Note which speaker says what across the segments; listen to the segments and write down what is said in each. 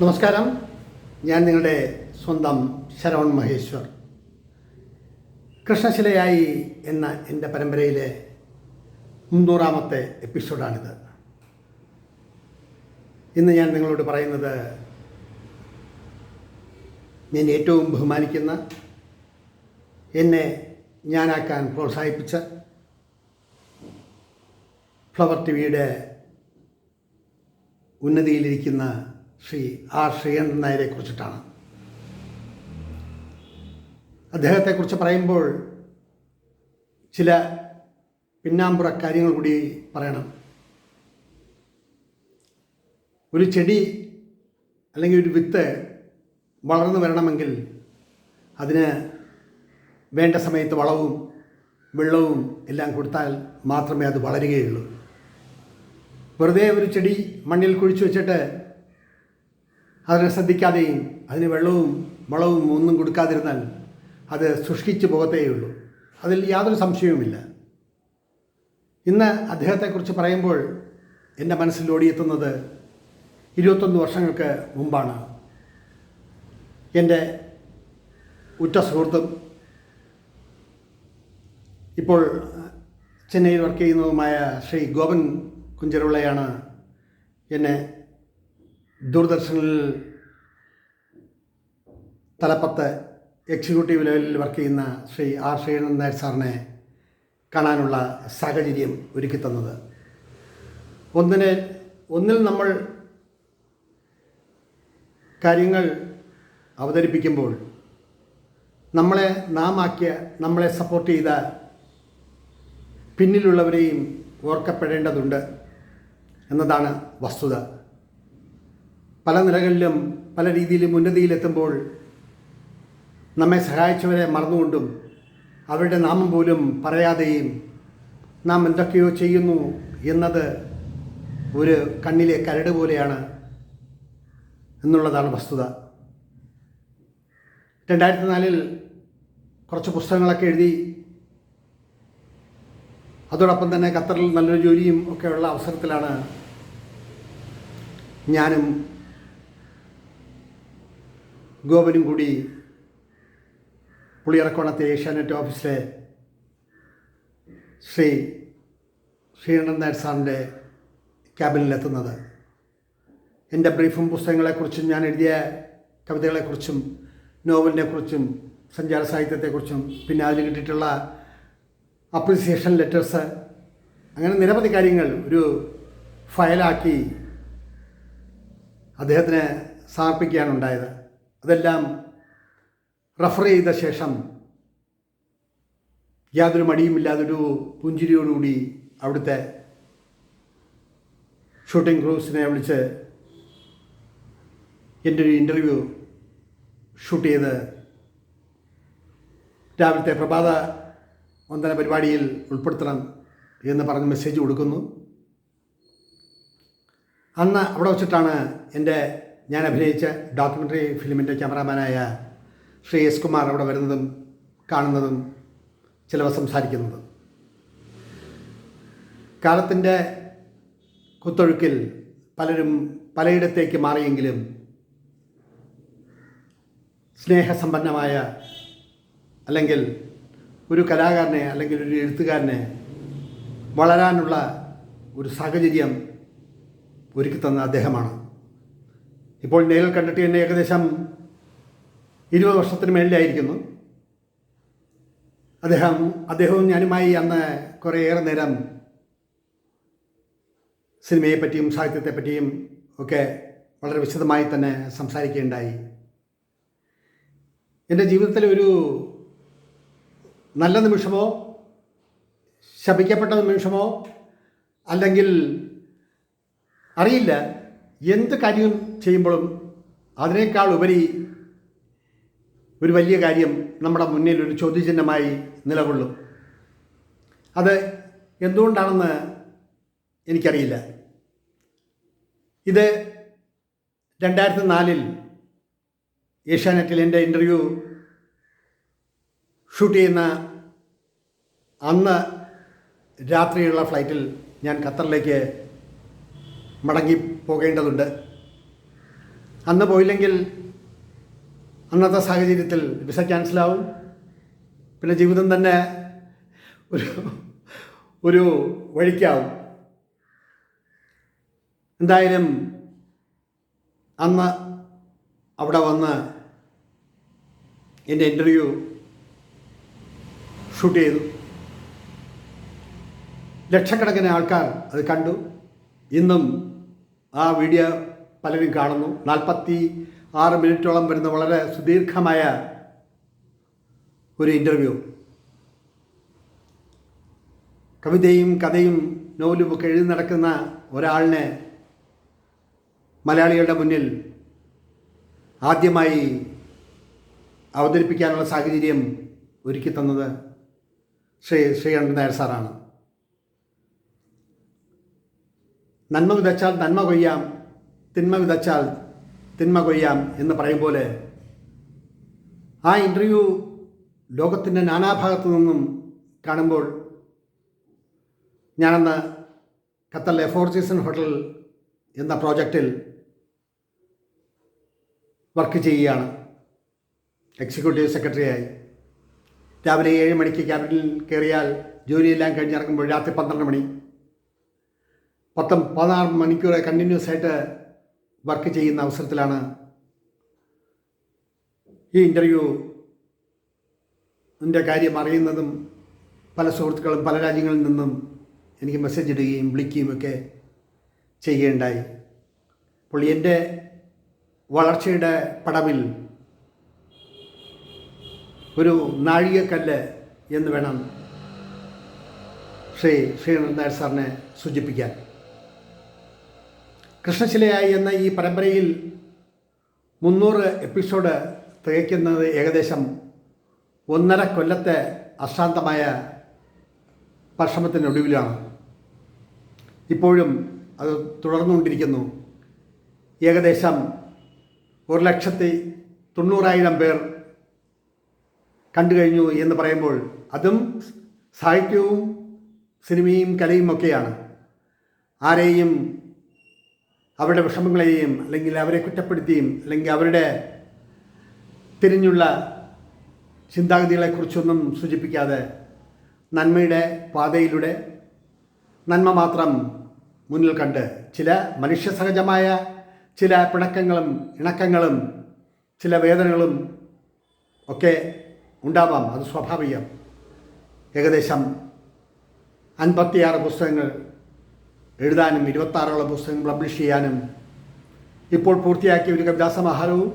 Speaker 1: നമസ്കാരം. ഞാൻ നിങ്ങളുടെ സ്വന്തം ശരവൺ മഹേശ്വർ. കൃഷ്ണശിലയായി എന്ന എന്റെ പരമ്പരയിലെ മുന്നൂറാമത്തെ എപ്പിസോഡാണിത്. ഇന്ന് ഞാൻ നിങ്ങളോട് പറയുന്നത് ഞാൻ ഏറ്റവും ബഹുമാനിക്കുന്ന എന്നെ ഞാനാക്കാൻ പ്രോത്സാഹിപ്പിച്ച ഫ്ലവർ ടി വിയുടെ ഉന്നതിയിലിരിക്കുന്ന ശ്രീ ആർ ശ്രീകണ്ഠൻ നായരെ കുറിച്ചിട്ടാണ് അദ്ദേഹത്തെക്കുറിച്ച് പറയുമ്പോൾ ചില പിന്നാമ്പുറ കാര്യങ്ങൾ കൂടി പറയണം. ഒരു ചെടി അല്ലെങ്കിൽ ഒരു വിത്ത് വളർന്നു വരണമെങ്കിൽ അതിന് വേണ്ട സമയത്ത് വളവും വെള്ളവും എല്ലാം കൊടുത്താൽ മാത്രമേ അത് വളരുകയുള്ളൂ. വെറുതെ ഒരു ചെടി മണ്ണിൽ കുഴിച്ചു വെച്ചിട്ട് അതിനെ ശ്രദ്ധിക്കാതെയും അതിന് വെള്ളവും വളവും ഒന്നും കൊടുക്കാതിരുന്നാൽ അത് ശുഷ്കിച്ച് പോകത്തേയുള്ളൂ. അതിൽ യാതൊരു സംശയവുമില്ല. ഇന്ന് അദ്ദേഹത്തെക്കുറിച്ച് പറയുമ്പോൾ എന്റെ മനസ്സിൽ ഓടിയെത്തുന്നത് ഇരുപത്തൊന്ന് വർഷങ്ങൾക്ക് മുമ്പാണ്. എന്റെ ഉറ്റ സുഹൃത്തും ഇപ്പോൾ ചെന്നൈയിൽ വർക്ക് ചെയ്യുന്നതുമായ ശ്രീ ഗോപൻ കുഞ്ചരുള്ളയാണ് എന്നെ ദൂരദർശനിൽ തലപ്പത്ത് എക്സിക്യൂട്ടീവ് ലെവലിൽ വർക്ക് ചെയ്യുന്ന ശ്രീ ആർ ശ്രീകണ്ഠൻ നായർ സാറിനെ കാണാനുള്ള സാഹചര്യം ഒരുക്കി തന്നത്. ഒന്നിനെ ഒന്നിൽ നമ്മൾ കാര്യങ്ങൾ അവതരിപ്പിക്കുമ്പോൾ നമ്മളെ നാം ആക്കിയ നമ്മളെ സപ്പോർട്ട് ചെയ്ത പിന്നിലുള്ളവരെയും ഓർക്കപ്പെടേണ്ടതുണ്ട് എന്നതാണ് വസ്തുത. പല നിലകളിലും പല രീതിയിലും ഉന്നതിയിലെത്തുമ്പോൾ നമ്മെ സഹായിച്ചവരെ മറന്നുകൊണ്ടും അവരുടെ നാമം പോലും പറയാതെയും നാം എന്തൊക്കെയോ ചെയ്യുന്നു എന്നത് ഒരു കണ്ണിലെ കരട് പോലെയാണ് എന്നുള്ളതാണ് വസ്തുത. രണ്ടായിരത്തി നാലിൽ കുറച്ച് പുസ്തകങ്ങളൊക്കെ എഴുതി അതോടൊപ്പം തന്നെ ഖത്തറിൽ നല്ലൊരു ജോലിയും ഒക്കെയുള്ള അവസരത്തിലാണ് ഞാനും ഗോപനും കൂടി പുളിയറക്കോണത്തെ ഏഷ്യാനെറ്റ് ഓഫീസിലെ ശ്രീ ശ്രീകണ്ഠൻ നായർ സാറിന്റെ ക്യാബിനിലെത്തുന്നത്. എന്റെ ബ്രീഫും പുസ്തകങ്ങളെക്കുറിച്ചും ഞാൻ എഴുതിയ കവിതകളെക്കുറിച്ചും നോവലിനെക്കുറിച്ചും സഞ്ചാര സാഹിത്യത്തെക്കുറിച്ചും പിന്നെ അതിന് കിട്ടിയിട്ടുള്ള അപ്രിസിയേഷൻ ലെറ്റേഴ്സ് അങ്ങനെ നിരവധി കാര്യങ്ങൾ ഒരു ഫയലാക്കി അദ്ദേഹത്തിന് സമർപ്പിക്കുകയാണ് ഉണ്ടായത്. അതെല്ലാം റഫർ ചെയ്ത ശേഷം യാതൊരു മടിയുമില്ലാതൊരു പുഞ്ചിരിയോടുകൂടി അവിടുത്തെ ഷൂട്ടിംഗ് ക്രൂസിനെ വിളിച്ച് എന്റെ ഒരു ഇന്റർവ്യൂ ഷൂട്ട് ചെയ്ത് രാവിലത്തെ പ്രഭാത വന്ദന പരിപാടിയിൽ ഉൾപ്പെടുത്തണം എന്ന് പറഞ്ഞ് മെസ്സേജ് കൊടുക്കുന്നു. അന്ന് അവിടെ വച്ചിട്ടാണ് എന്റെ ഞാൻ അഭിനയിച്ച ഡോക്യുമെന്ററി ഫിലിമിന്റെ ക്യാമറാമാനായ ശ്രീ എസ് കുമാർ അവിടെ വരുന്നതും കാണുന്നതും ചിലവ സംസാരിക്കുന്നതും. കാലത്തിന്റെ കുത്തൊഴുക്കിൽ പലരും പലയിടത്തേക്ക് മാറിയെങ്കിലും സ്നേഹസമ്പന്നമായ അല്ലെങ്കിൽ ഒരു കലാകാരനെ അല്ലെങ്കിൽ ഒരു എഴുത്തുകാരനെ വളരാനുള്ള ഒരു സാഹചര്യം ഒരുക്കി തന്ന അദ്ദേഹമാണ്. ഇപ്പോൾ നേരിൽ കണ്ടിട്ട് എന്നെ ഏകദേശം ഇരുപത് വർഷത്തിന് മേളിലായിരിക്കുന്നു. അദ്ദേഹം അദ്ദേഹവും ഞാനുമായി അന്ന് കുറേയേറെ നേരം സിനിമയെപ്പറ്റിയും സാഹിത്യത്തെപ്പറ്റിയും ഒക്കെ വളരെ വിശദമായി തന്നെ സംസാരിക്കുകയുണ്ടായി. എന്റെ ജീവിതത്തിലെ ഒരു നല്ല നിമിഷമോ ശപിക്കപ്പെട്ട നിമിഷമോ അല്ലെങ്കിൽ അറിയില്ല. എന്ത് കാര്യം ചെയ്യുമ്പോഴും അതിനേക്കാൾ ഉപരി ഒരു വലിയ കാര്യം നമ്മുടെ മുന്നിൽ ഒരു ചോദ്യചിഹ്നമായി നിലകൊള്ളും. അത് എന്തുകൊണ്ടാണെന്ന് എനിക്കറിയില്ല. ഇത് രണ്ടായിരത്തി നാലിൽ ഏഷ്യാനെറ്റിൽ എന്റെ ഇന്റർവ്യൂ ഷൂട്ട് ചെയ്യുന്ന അന്ന് രാത്രിയുള്ള ഫ്ലൈറ്റിൽ ഞാൻ ഖത്തറിലേക്ക് മടങ്ങി പോകേണ്ടതുണ്ട് അന്ന് പോയില്ലെങ്കിൽ അന്നത്തെ സാഹചര്യത്തിൽ വിസ ക്യാൻസലാവും. പിന്നെ ജീവിതം തന്നെ ഒരു ഒരു വഴിക്കാവും. എന്തായാലും അന്ന് അവിടെ വന്ന് എന്റെ ഇന്റർവ്യൂ ഷൂട്ട് ചെയ്തു. ലക്ഷക്കണക്കിന് ആൾക്കാർ അത് കണ്ടു. ഇന്നും ആ വീഡിയോ പലരും കാണുന്നു. നാൽപ്പത്തി ആറ് മിനിറ്റോളം വരുന്ന വളരെ സുദീർഘമായ ഒരു ഇന്റർവ്യൂ കവിതയും കഥയും നോവലും ഒക്കെ എഴുതി നടക്കുന്ന ഒരാളിനെ മലയാളികളുടെ മുന്നിൽ ആദ്യമായി അവതരിപ്പിക്കാനുള്ള സാഹചര്യം ഒരുക്കി തന്നത് ശ്രീ ശ്രീകണ്ഠൻ നായർ സാറാണ്. നന്മ വിതച്ചാൽ നന്മ കൊയ്യാം തിന്മ വിതച്ചാൽ തിന്മ കൊയ്യാം എന്ന് പറയും പോലെ ആ ഇന്റർവ്യൂ ലോകത്തിന്റെ നാനാഭാഗത്തു നിന്നും കാണുമ്പോൾ ഞാനന്ന് ഖത്തറിലെ ഫോർ സീസൺ ഹോട്ടൽ എന്ന പ്രോജക്റ്റിൽ വർക്ക് ചെയ്യുകയാണ്. എക്സിക്യൂട്ടീവ് സെക്രട്ടറിയായി രാവിലെ ഏഴ് മണിക്ക് ക്യാബിനിൽ കയറിയാൽ ജോലിയെല്ലാം കഴിഞ്ഞിറങ്ങുമ്പോൾ രാത്രി പന്ത്രണ്ട് മണി. പത്ത് പതിനാറ് മണിക്കൂർ കണ്ടിന്യൂസ് ആയിട്ട് വർക്ക് ചെയ്യുന്ന അവസരത്തിലാണ് ഈ ഇന്റർവ്യൂ എന്റെ കാര്യം അറിയുന്നതും പല സുഹൃത്തുക്കളും പല രാജ്യങ്ങളിൽ നിന്നും എനിക്ക് മെസ്സേജ് ഇടുകയും വിളിക്കുകയും ഒക്കെ ചെയ്യുകയുണ്ടായി. അപ്പോൾ എന്റെ വളർച്ചയുടെ പടവിൽ ഒരു നാഴികക്കല്ല് എന്ന് വേണം ശ്രീ നായർ സാറിനെ സൂചിപ്പിക്കാൻ. കൃഷ്ണശിലയായി എന്ന ഈ പരമ്പരയിൽ മുന്നൂറ് എപ്പിസോഡ് തികയ്ക്കുന്നത് ഏകദേശം ഒന്നര കൊല്ലത്തെ അശാന്തമായ പരിശ്രമത്തിനൊടുവിലാണ് ഇപ്പോഴും അത് തുടർന്നുകൊണ്ടിരിക്കുന്നു. ഏകദേശം ഒരു ലക്ഷത്തി തൊണ്ണൂറായിരം പേർ കണ്ടു കഴിഞ്ഞു എന്ന് പറയുമ്പോൾ അതും സാഹിത്യവും സിനിമയും കലയും ഒക്കെയാണ്. ആരെയും അവരുടെ വിഷമങ്ങളെയും അല്ലെങ്കിൽ അവരെ കുറ്റപ്പെടുത്തിയും അല്ലെങ്കിൽ അവരുടെ തിരിഞ്ഞുള്ള ചിന്താഗതികളെക്കുറിച്ചൊന്നും സൂചിപ്പിക്കാതെ നന്മയുടെ പാതയിലൂടെ നന്മ മാത്രം മുന്നിൽ കണ്ട് ചില മനുഷ്യസഹജമായ ചില പിണക്കങ്ങളും ഇണക്കങ്ങളും ചില വേദനകളും ഒക്കെ ഉണ്ടാവാം. അത് സ്വാഭാവികം. ഏകദേശം അൻപത്തിയാറ് പുസ്തകങ്ങൾ എഴുതാനും ഇരുപത്താറോളം പുസ്തകങ്ങൾ പബ്ലിഷ് ചെയ്യാനും ഇപ്പോൾ പൂർത്തിയാക്കിയ ഒരു കവിതാസമാഹാരവും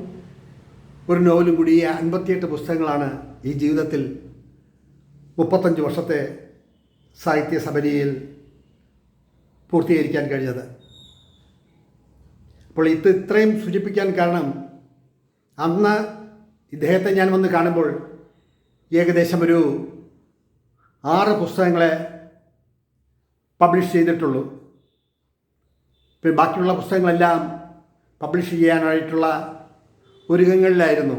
Speaker 1: ഒരു നോവലും കൂടി ഈ അൻപത്തിയെട്ട് പുസ്തകങ്ങളാണ് ഈ ജീവിതത്തിൽ മുപ്പത്തഞ്ച് വർഷത്തെ സാഹിത്യ സബരിയിൽ പൂർത്തീകരിക്കാൻ കഴിഞ്ഞത്. അപ്പോൾ ഇത് ഇത്രയും സൂചിപ്പിക്കാൻ കാരണം അന്ന് ഇദ്ദേഹത്തെ ഞാൻ വന്ന് കാണുമ്പോൾ ഏകദേശം ഒരു ആറ് പുസ്തകങ്ങളെ പബ്ലിഷ് ചെയ്തിട്ടുള്ളൂ. പിന്നെ ബാക്കിയുള്ള പുസ്തകങ്ങളെല്ലാം പബ്ലിഷ് ചെയ്യാനായിട്ടുള്ള ഒരുക്കങ്ങളിലായിരുന്നു.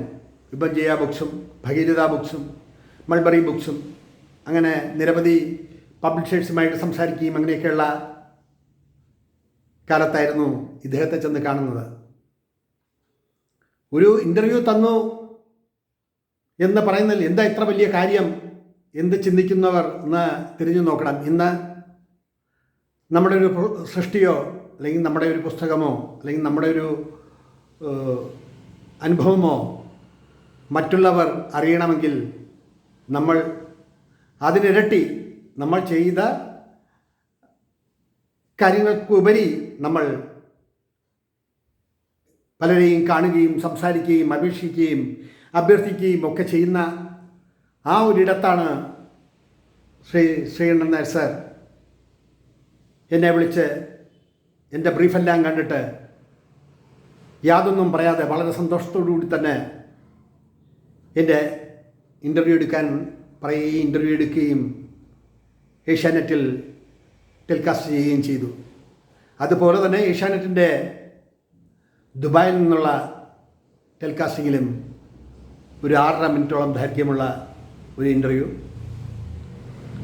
Speaker 1: ഇപ്പം ജയ ബുക്സും ഭഗീരഥ ബുക്സും മൾബറി ബുക്സും അങ്ങനെ നിരവധി പബ്ലിഷേഴ്സുമായിട്ട് സംസാരിക്കുകയും അങ്ങനെയൊക്കെയുള്ള കാലത്തായിരുന്നു ഇദ്ദേഹത്തെ ചെന്ന് കാണുന്നത്. ഒരു ഇന്റർവ്യൂ തന്നു എന്ന് പറയുന്നതിൽ എന്താ ഇത്ര വലിയ കാര്യം? എന്ത് ചിന്തിക്കുന്നവർ എന്ന് തിരിഞ്ഞു നോക്കണം. ഇന്ന് നമ്മുടെ ഒരു സൃഷ്ടിയോ അല്ലെങ്കിൽ നമ്മുടെ ഒരു പുസ്തകമോ അല്ലെങ്കിൽ നമ്മുടെ ഒരു അനുഭവമോ മറ്റുള്ളവർ അറിയണമെങ്കിൽ നമ്മൾ അതിനിരട്ടി നമ്മൾ ചെയ്ത കാര്യങ്ങൾക്കുപരി നമ്മൾ പലരെയും കാണുകയും സംസാരിക്കുകയും അപേക്ഷിക്കുകയും അഭ്യർത്ഥിക്കുകയും ഒക്കെ ചെയ്യുന്ന ആ ഒരിടത്താണ് ശ്രീ ശ്രീകണ്ഠൻ നായർ സർ. എന്നെ വിളിച്ച് എന്റെ ബ്രീഫെല്ലാം കണ്ടിട്ട് യാതൊന്നും പറയാതെ വളരെ സന്തോഷത്തോടുകൂടി തന്നെ എന്റെ ഇന്റർവ്യൂ എടുക്കാൻ പറയുകയും ഇന്റർവ്യൂ എടുക്കുകയും ഏഷ്യാനെറ്റിൽ ടെലികാസ്റ്റ് ചെയ്യുകയും ചെയ്തു. അതുപോലെ തന്നെ ഏഷ്യാനെറ്റിന്റെ ദുബായിൽ നിന്നുള്ള ടെലികാസ്റ്റിങ്ങിലും ഒരു ആറര മിനിറ്റോളം ദൈർഘ്യമുള്ള ഒരു interview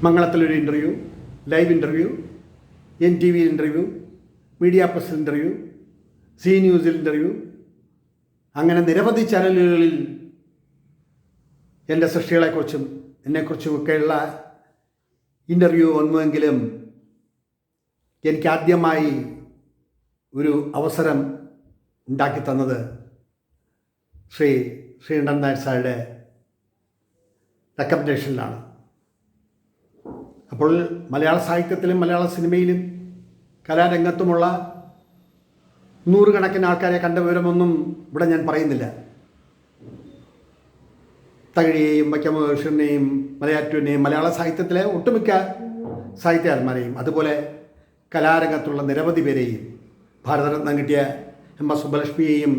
Speaker 1: മംഗളത്തിലൊരു interview live interview N T V interview media പ്രസിൽ interview C ന്യൂസിൽ ഇന്റർവ്യൂ അങ്ങനെ നിരവധി ചാനലുകളിൽ എന്റെ സൃഷ്ടികളെക്കുറിച്ചും എന്നെക്കുറിച്ചുമൊക്കെയുള്ള ഇന്റർവ്യൂ വന്നുവെങ്കിലും എനിക്ക് ആദ്യമായി ഒരു അവസരം ഉണ്ടാക്കി തന്നത് ശ്രീ ശ്രീകണ്ഠൻ നായർ സാറുടെ റെക്കമെൻഡേഷനിലാണ് അപ്പോൾ മലയാള സാഹിത്യത്തിലും മലയാള സിനിമയിലും കലാരംഗത്തുമുള്ള നൂറുകണക്കിന് ആൾക്കാരെ കണ്ട വിവരമൊന്നും ഇവിടെ ഞാൻ പറയുന്നില്ല. തകഴിയെയും വൈക്കമഹർഷനെയും മലയാറ്റൂരിനെയും മലയാള സാഹിത്യത്തിലെ ഒട്ടുമിക്ക സാഹിത്യകാരന്മാരെയും അതുപോലെ കലാരംഗത്തുള്ള നിരവധി പേരെയും ഭാരതരത്നം കിട്ടിയ എം എസ് സുബ്ബലക്ഷ്മിയെയും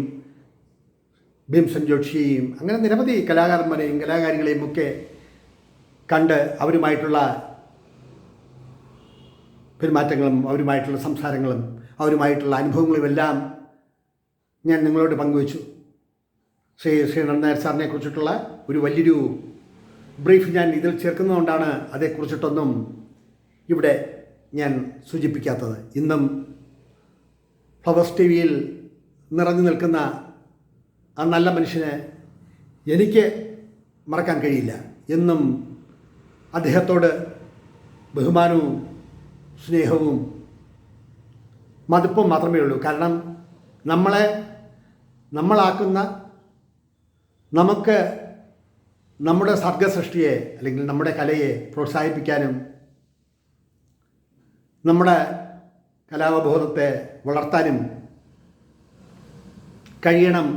Speaker 1: ഭീംസൻ ജോഷിയെയും അങ്ങനെ നിരവധി കലാകാരന്മാരെയും കലാകാരികളെയും ഒക്കെ കണ്ട് അവരുമായിട്ടുള്ള പെരുമാറ്റങ്ങളും അവരുമായിട്ടുള്ള സംസാരങ്ങളും അവരുമായിട്ടുള്ള അനുഭവങ്ങളും എല്ലാം ഞാൻ നിങ്ങളോട് പങ്കുവച്ചു. ശ്രീ ശ്രീധരൻ നായർ സാറിനെ കുറിച്ചിട്ടുള്ള ഒരു വലിയൊരു ബ്രീഫ് ഞാൻ ഇതിൽ ചേർക്കുന്നതുകൊണ്ടാണ് അതേക്കുറിച്ചിട്ടൊന്നും ഇവിടെ ഞാൻ സൂചിപ്പിക്കാത്തത്. ഇന്നും ഫ്ലവേഴ്സ് ടി വിയിൽ നിറഞ്ഞു നിൽക്കുന്ന ആ നല്ല മനുഷ്യനെ എനിക്ക് മറക്കാൻ കഴിയില്ല. എന്നും അദ്ദേഹത്തോട് ബഹുമാനവും സ്നേഹവും മതിപ്പും മാത്രമേ ഉള്ളൂ. കാരണം നമ്മളെ നമ്മളാക്കുന്ന നമുക്ക് നമ്മുടെ സർഗസൃഷ്ടിയെ അല്ലെങ്കിൽ നമ്മുടെ കലയെ പ്രോത്സാഹിപ്പിക്കാനും നമ്മുടെ കലാവബോധത്തെ വളർത്താനും കഴിയണം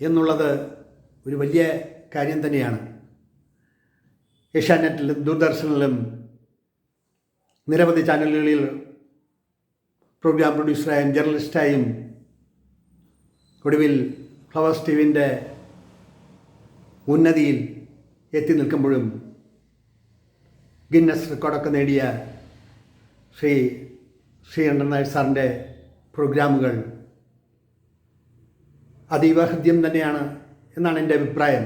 Speaker 1: എന്നുള്ളത് ഒരു വലിയ കാര്യം തന്നെയാണ്. ഏഷ്യാനെറ്റിലും ദൂരദർശനിലും നിരവധി ചാനലുകളിൽ പ്രോഗ്രാം പ്രൊഡ്യൂസറായും ജേർണലിസ്റ്റായും ഒടുവിൽ ഫ്ലവേഴ്സ് ടിവിന്റെ ഉന്നതിയിൽ എത്തി നിൽക്കുമ്പോഴും ഗിന്നസ് റെക്കോർഡൊക്കെ നേടിയ ശ്രീ ശ്രീകണ്ഠൻ നായർ സാറിന്റെ പ്രോഗ്രാമുകൾ അതീവ ഹൃദ്യം തന്നെയാണ് എന്നാണ് എന്റെ അഭിപ്രായം.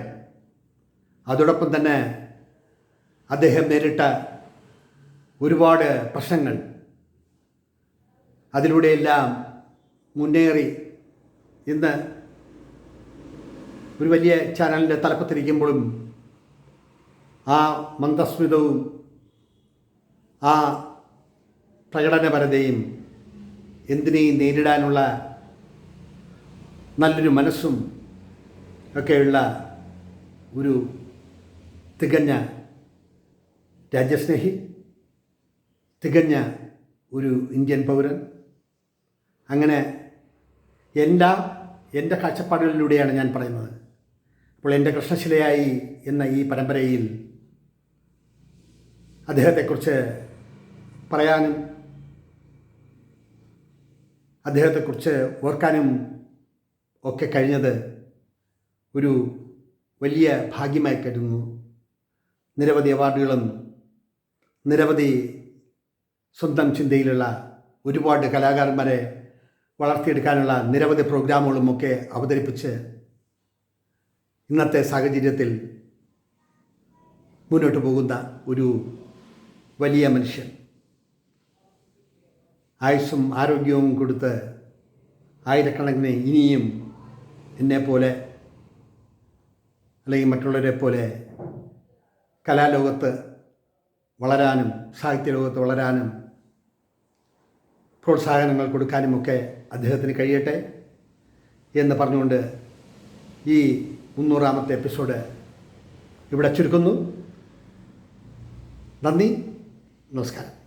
Speaker 1: അതോടൊപ്പം തന്നെ അദ്ദേഹം നേരിട്ട ഒരുപാട് പ്രശ്നങ്ങൾ. അതിലൂടെയെല്ലാം മുന്നേറി ഇന്ന് ഒരു വലിയ ചാനലിന്റെ തലപ്പത്തിരിക്കുമ്പോഴും ആ മന്ദസ്മിതവും ആ പ്രകടനപരതയും എന്തിനേയും നേരിടാനുള്ള നല്ലൊരു മനസ്സും ഒക്കെയുള്ള ഒരു തികഞ്ഞ രാജ്യസ്നേഹി. തികഞ്ഞ ഒരു ഇന്ത്യൻ പൗരൻ. അങ്ങനെ എന്റെ എന്റെ കാഴ്ചപ്പാടുകളിലൂടെയാണ് ഞാൻ പറയുന്നത്. അപ്പോൾ എന്റെ കൃഷ്ണശിലയായി എന്ന ഈ പരമ്പരയിൽ അദ്ദേഹത്തെക്കുറിച്ച് പറയാനും അദ്ദേഹത്തെക്കുറിച്ച് ഓർക്കാനും ഒക്കെ കഴിഞ്ഞത് ഒരു വലിയ ഭാഗ്യമായി കരുതുന്നു. നിരവധി അവാർഡുകളും നിരവധി സ്വന്തം ചിന്തയിലുള്ള ഒരുപാട് കലാകാരന്മാരെ വളർത്തിയെടുക്കാനുള്ള നിരവധി പ്രോഗ്രാമുകളും ഒക്കെ അവതരിപ്പിച്ച് ഇന്നത്തെ സാഹചര്യത്തിൽ മുന്നോട്ട് പോകുന്ന ഒരു വലിയ മനുഷ്യൻ. ആയുസ്സും ആരോഗ്യവും കൊടുത്ത് ആയിരക്കണക്കിന് ഇനിയും എന്നെപ്പോലെ അല്ലെങ്കിൽ മറ്റുള്ളവരെ പോലെ കലാലോകത്ത് വളരാനും സാഹിത്യലോകത്ത് വളരാനും പ്രോത്സാഹനങ്ങൾ കൊടുക്കാനുമൊക്കെ അദ്ദേഹത്തിന് കഴിയട്ടെ എന്ന് പറഞ്ഞുകൊണ്ട് ഈ മുന്നൂറാമത്തെ എപ്പിസോഡ് ഇവിടെ ചുരുക്കുന്നു. നന്ദി നമസ്കാരം.